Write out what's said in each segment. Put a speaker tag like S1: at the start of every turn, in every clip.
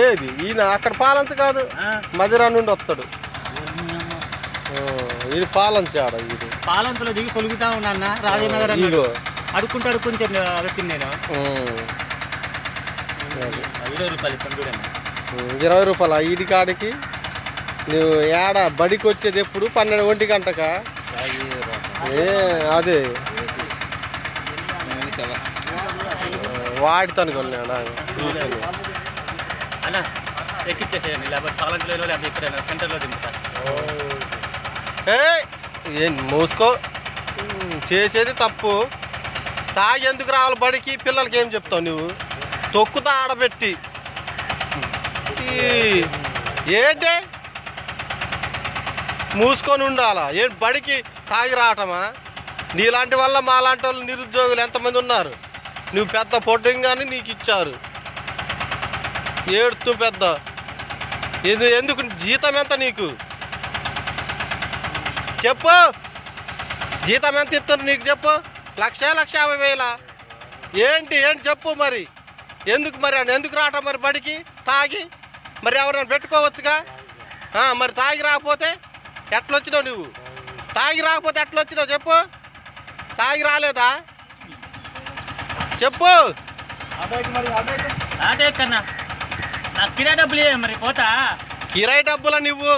S1: ఏది? ఈయన అక్కడ పాలంచ కాదు. మదిరా నుండి వస్తాడు. ఇది పాలంచ ఆడ ఇది
S2: పాలంతులో దిగి తొలుగుతా ఉన్నా రాజనగర్ అడుక్కుంటూ అడుక్కుంటే వచ్చింది నేను.
S1: అది.
S2: ఇరవై రూపాయలు
S1: ఇరవై రూపాయల? ఈడి కాడికి? నువ్వు ఏడ బడికి వచ్చేది ఎప్పుడు? పన్నెండు ఒంటి గంటక? ఏ అదే వాడితాను కొన్నాడా
S2: అన్న ఎక్కిచ్చేసేయండి లేకపోతే పాలంతులో లేకపోతే ఇక్కడ సెంటర్లో దింపుతా
S1: ఏ ఏం మూసుకో? చేసేది తప్పు. తాగి ఎందుకు రావాలి బడికి? పిల్లలకి ఏం చెప్తావు నువ్వు? తొక్కుతా ఆడబెట్టి. ఈ, ఏంటి? మూసుకొని ఉండాలా? ఏ బడికి తాగి రావటమా? నీలాంటి వల్ల మాలాంటి వాళ్ళు నిరుద్యోగులు ఎంతమంది ఉన్నారు? నువ్వు పెద్ద పొడ్డంగాని నీకు ఇచ్చారు. ఏడుతూ పెద్ద. ఇది ఎందుకు జీతం ఎంత నీకు? చెప్పు. జీతం ఎంత ఇస్తున్నారు నీకు చెప్పు. లక్ష లక్ష యాభై వేల. ఏంటి ఏంటి చెప్పు మరి. ఎందుకు మరి అని ఎందుకు రావటం మరి బడికి? తాగి. మరి ఎవరైనా పెట్టుకోవచ్చుగా? మరి తాగి రాకపోతే ఎట్లొచ్చినావు నువ్వు? తాగి రాకపోతే ఎట్లొచ్చినావు చెప్పు. తాగి రాలేదా? చెప్పు.
S2: ఆటే కన్నా. నాకు కిరా డబ్బులు మరి పోతా.
S1: కిరాయి డబ్బులా నువ్వు?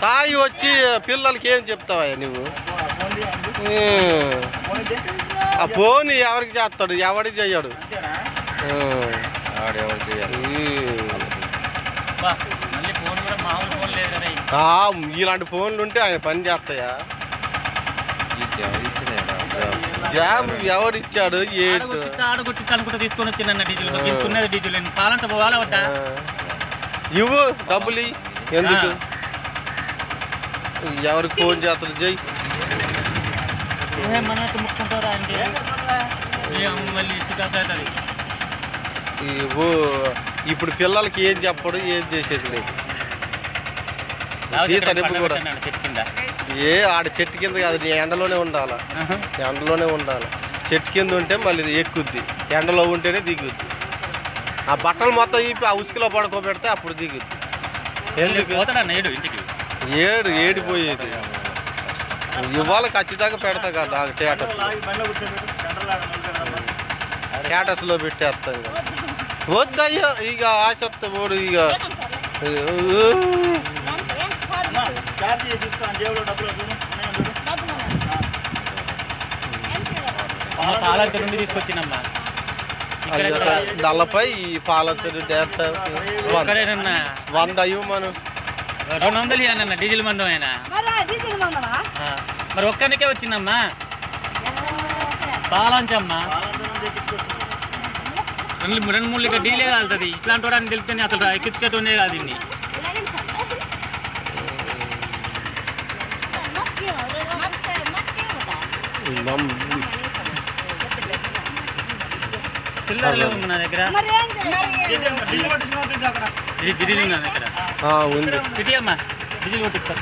S1: తాగి వచ్చి పిల్లలకి ఏం చెప్తావా నువ్వు. ఆ ఫోన్ ఎవరికి చేస్తాడు? ఎవరికి చెయ్యడు? ఉమ్. ఈ. ఇలాంటి ఫోన్లు ఉంటే ఆయన పని చేస్తాయా? జాబ్ ఎవరిచ్చాడు ఏంటో
S2: ఆడగొట్టిస్తా ఆడగొట్టిస్తా అనుకుంటా తీసుకొని వచ్చిందన్న డీజిల్ తీసుకున్నది డీజిల్ నేను పాలంత పోవాలా వద్దా?
S1: ఆ. ఇవ్వు డబ్బులు. ఎందుకు? ఎవరికి ఫోన్ చేస్తాడు జై.
S2: మళ్ళీ
S1: ఇవ్వు. ఇప్పుడు పిల్లలకి ఏం చెప్పడు? ఏం చేసేది నీకు? కూడా. ఏ ఆడ చెట్టు కింద కాదు నీ ఎండలోనే ఉండాలా. ఎండలోనే ఉండాలి? చెట్టు కింద ఉంటే మళ్ళీ ఎక్కుద్ది. ఎండలో ఉంటేనే దిగుద్ది. ఆ బట్టలు మొత్తం ఇప్పి ఆ ఉసుకులో పడుకోబెడితే అప్పుడు దిగుద్ది. ఏడు ఏడిపోయేది ఇవాళ ఖచ్చితంగా పెడతా కదా నాకు స్టేటస్ స్టేటస్లో పెట్టేస్తాం. వద్దయ్యా ఇక ఆసక్తి పోడు ఇక.
S2: అమ్మ పాలంత నుండి తీసుకొచ్చినమ్మా. ఇక్కడ
S1: అయ్యో, నల్లపై ఈ పాలసరి డేస్తా
S2: ఇక్కడేనన్నా
S1: వంద. ఇవ్వు మనం
S2: రెండు వందలు ఇవ్వనన్న డీజిల్ మందం ఆయన ఆ, మరి ఒక్కరికే వచ్చిందమ్మా. పాలంచమ్మా. రెండు రెండు మూడు లీటర్ డీలే కాలుతుంది. ఇట్లాంటి వాడని తెలిస్తేనే అసలు ఎక్కించుకేటోనే కాదు ఇన్ని. ఉంది నా దగ్గర.
S1: ఆ, ఉంది.
S2: సిటీ అమ్మా డీజిల్ కొట్టిస్తా